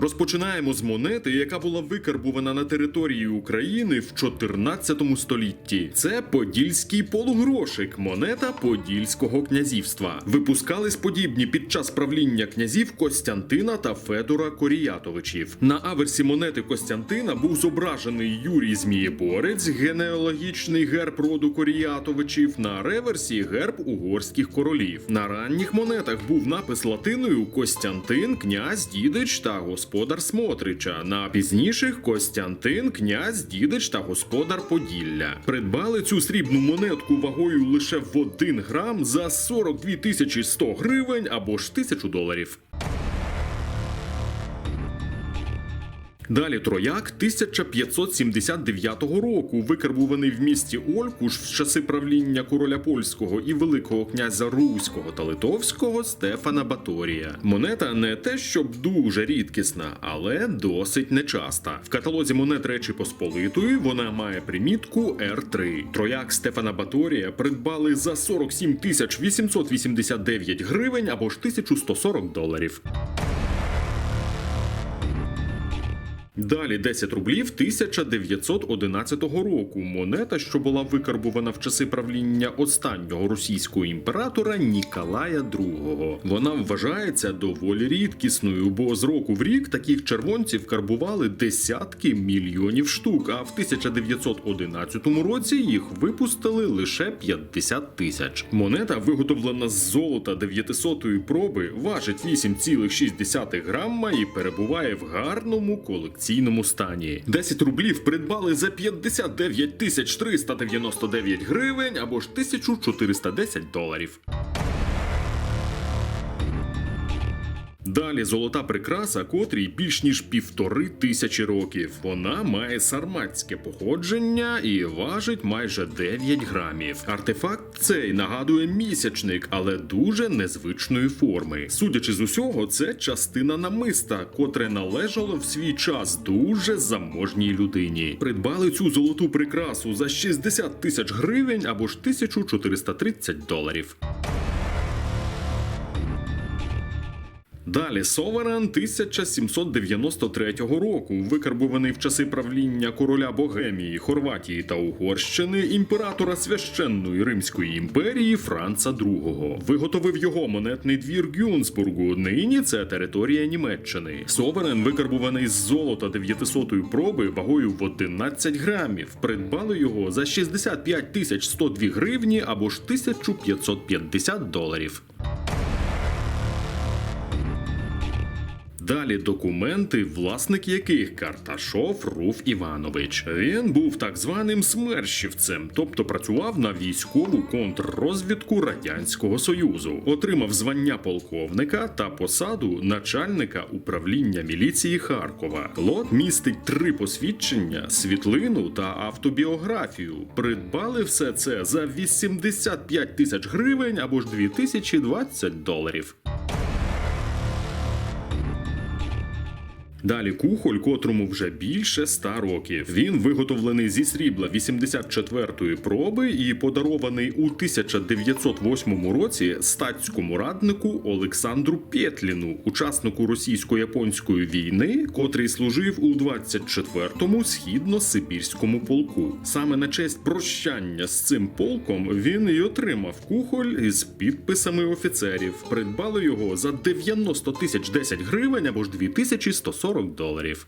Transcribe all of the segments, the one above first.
Розпочинаємо з монети, яка була викарбувана на території України в 14 столітті. Це подільський полугрошик, монета Подільського князівства. Випускались подібні під час правління князів Костянтина та Федора Коріятовичів. На аверсі монети Костянтина був зображений Юрій Змієборець, генеалогічний герб роду Коріятовичів. На реверсі герб угорських королів. На ранніх монетах був напис латиною Костянтин, князь, дідич та господар Смотрича. На пізніших Костянтин, князь, дідич та господар Поділля. Придбали цю срібну монетку вагою лише в 1 грам за 42 тисячі 100 гривень або ж тисячу доларів. Далі трояк 1579 року, викарбуваний в місті Олькуш в часи правління короля польського і великого князя Руського та Литовського Стефана Баторія. Монета не те, щоб дуже рідкісна, але досить нечаста. В каталозі монет Речі Посполитої вона має примітку R3. Трояк Стефана Баторія придбали за 47 тисяч 889 гривень або ж 1140 доларів. Далі 10 рублів 1911 року. Монета, що була викарбувана в часи правління останнього російського імператора Ніколая II. Вона вважається доволі рідкісною, бо з року в рік таких червонців карбували десятки мільйонів штук. А в 1911 році їх випустили лише 50 тисяч. Монета, виготовлена з золота 900-ї проби, важить 8,6 грамма і перебуває в гарному колекційному стані. 10 рублів придбали за 59 тисяч 399 гривень або ж 1410 доларів. Далі золота прикраса, котрій більш ніж півтори тисячі років. Вона має сарматське походження і важить майже 9 грамів. Артефакт цей нагадує місячник, але дуже незвичної форми. Судячи з усього, це частина намиста, котре належало в свій час дуже заможній людині. Придбали цю золоту прикрасу за 60 тисяч гривень або ж 1430 доларів. Далі Соверен 1793 року, викарбуваний в часи правління короля Богемії, Хорватії та Угорщини, імператора священної Римської імперії Франца II. Виготовив його монетний двір Гюнсбургу. Нині це територія Німеччини. Соверен викарбуваний з золота 900-ї проби вагою в 11 грамів. Придбали його за 65 тисяч 102 гривні або ж 1550 доларів. Далі документи, власник яких Карташов Руф Іванович. Він був так званим смерщівцем, тобто працював на військову контррозвідку Радянського Союзу, отримав звання полковника та посаду начальника управління міліції Харкова. Лот містить три посвідчення, світлину та автобіографію. Придбали все це за 85 тисяч гривень або ж 2020 доларів. Далі кухоль, котрому вже більше 100 років. Він виготовлений зі срібла 84-ї проби і подарований у 1908 році статському раднику Олександру Пєтліну, учаснику російсько-японської війни, котрий служив у 24-му східно-сибірському полку. Саме на честь прощання з цим полком він і отримав кухоль із підписами офіцерів. Придбали його за 90 тисяч 10 гривень або ж 2140 доларів.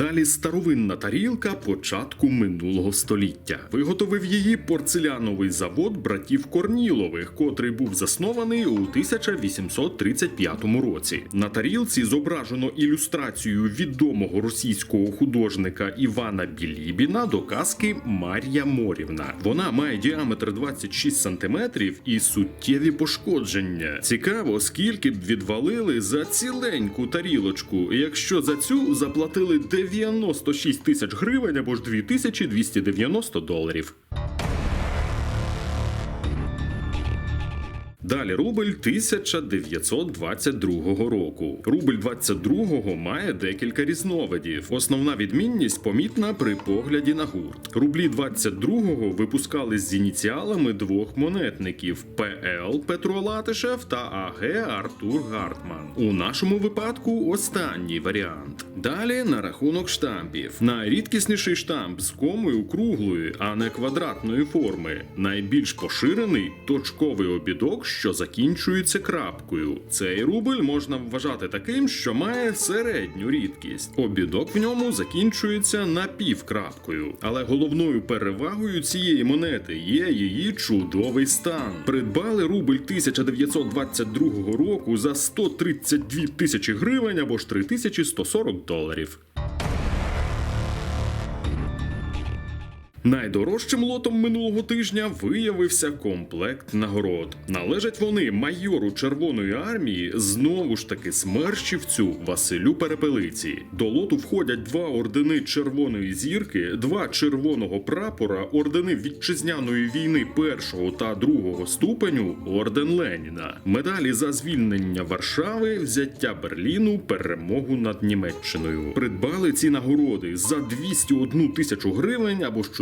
Далі старовинна тарілка початку минулого століття. Виготовив її порцеляновий завод братів Корнілових, котрий був заснований у 1835 році. На тарілці зображено ілюстрацію відомого російського художника Івана Білібіна до казки Мар'я Морівна. Вона має діаметр 26 см і суттєві пошкодження. Цікаво, скільки б відвалили за ціленьку тарілочку, якщо за цю заплатили 96 тисяч гривень або ж 2290 доларів. Далі рубль 1922 року. Рубль 22-го має декілька різновидів. Основна відмінність помітна при погляді на гурт. Рублі 22-го випускались з ініціалами двох монетників: ПЛ Петро Латишев та АГ Артур Гартман. У нашому випадку останній варіант. Далі на рахунок штампів. Найрідкісніший штамп з комою круглої, а не квадратної форми. Найбільш поширений точковий обідок, що закінчується крапкою. Цей рубль можна вважати таким, що має середню рідкість. Обідок в ньому закінчується напівкрапкою. Але головною перевагою цієї монети є її чудовий стан. Придбали рубль 1922 року за 132 тисячі гривень або ж 3140 доларів. Найдорожчим лотом минулого тижня виявився комплект нагород. Належать вони майору Червоної армії, знову ж таки смерщівцю Василю Перепелиці. До лоту входять два ордени Червоної зірки, два червоного прапора, ордени вітчизняної війни першого та другого ступеню, орден Леніна, медалі за звільнення Варшави, взяття Берліну, перемогу над Німеччиною. Придбали ці нагороди за 201 тисячу гривень або ж